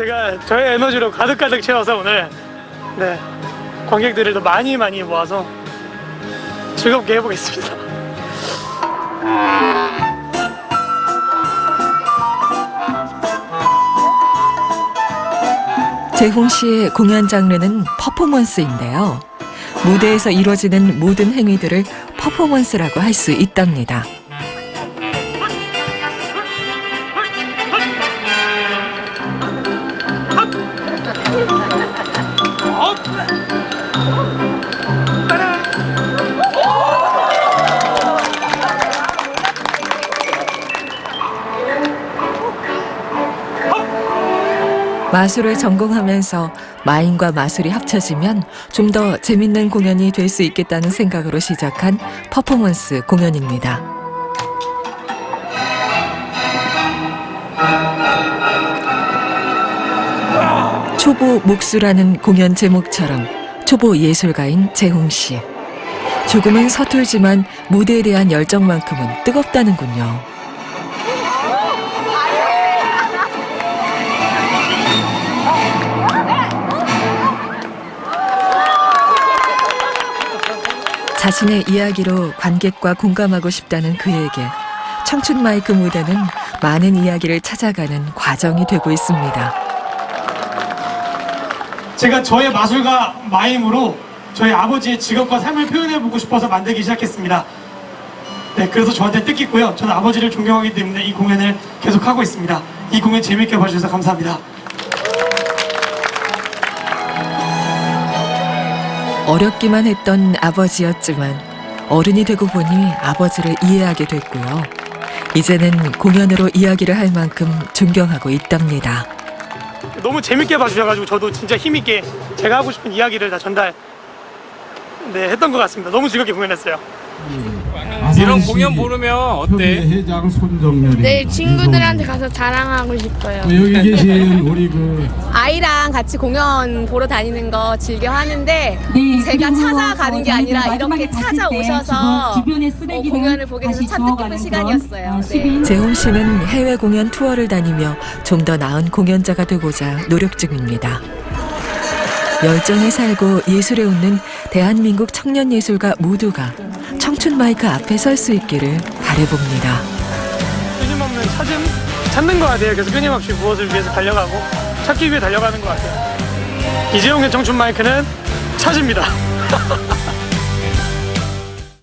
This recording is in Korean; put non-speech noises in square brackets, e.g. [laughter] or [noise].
제가 저의 에너지로 가득가득 채워서 오늘 네 관객들을 더 많이 많이 모아서 즐겁게 해보겠습니다. 재홍 씨의 공연 장르는 퍼포먼스인데요. 무대에서 이루어지는 모든 행위들을 퍼포먼스라고 할 수 있답니다. 마술을 전공하면서 마인과 마술이 합쳐지면 좀 더 재밌는 공연이 될 수 있겠다는 생각으로 시작한 퍼포먼스 공연입니다. 초보 목수라는 공연 제목처럼 초보 예술가인 재홍 씨. 조금은 서툴지만 무대에 대한 열정만큼은 뜨겁다는군요. 자신의 이야기로 관객과 공감하고 싶다는 그에게 청춘 마이크 무대는 많은 이야기를 찾아가는 과정이 되고 있습니다. 제가 저의 마술가 마임으로 저희 아버지의 직업과 삶을 표현해보고 싶어서 만들기 시작했습니다. 네, 그래서 저한테 뜻깊고요. 저는 아버지를 존경하기 때문에 이 공연을 계속하고 있습니다. 이 공연 재밌게 봐주셔서 감사합니다. 어렵기만 했던 아버지였지만 어른이 되고 보니 아버지를 이해하게 됐고요. 이제는 공연으로 이야기를 할 만큼 존경하고 있답니다. 너무 재밌게 봐주셔가지고 저도 진짜 힘있게 제가 하고 싶은 이야기를 다 전달 네, 했던 것 같습니다. 너무 즐겁게 공연했어요. 이런 공연 보면 어때? 회장 손정렬이 내일 친구들한테 가서 자랑하고 싶어요. 여기 계신 [laughs] 우리 그 아이랑 같이 공연 보러 다니는 거 즐겨 하는데 제가 찾아가는 게 아니라 이렇게 찾아오셔서 어, 공연을 보게 돼서 참 뜻깊은 시간이었어요. 네. 재홍 씨는 해외 공연 투어를 다니며 좀 더 나은 공연자가 되고자 노력 중입니다. 열정에 살고 예술에 웃는 대한민국 청년 예술가 모두가 마이크 앞에 설 수 있기를 바래봅니다. 끊임없는 찾음 찾는 것 같아요. 그래서 끊임없이 무엇을 위해서 달려가고 찾기 위해 달려가는 것 같아요. 이재용의 청춘 마이크는 찾습니다. [laughs]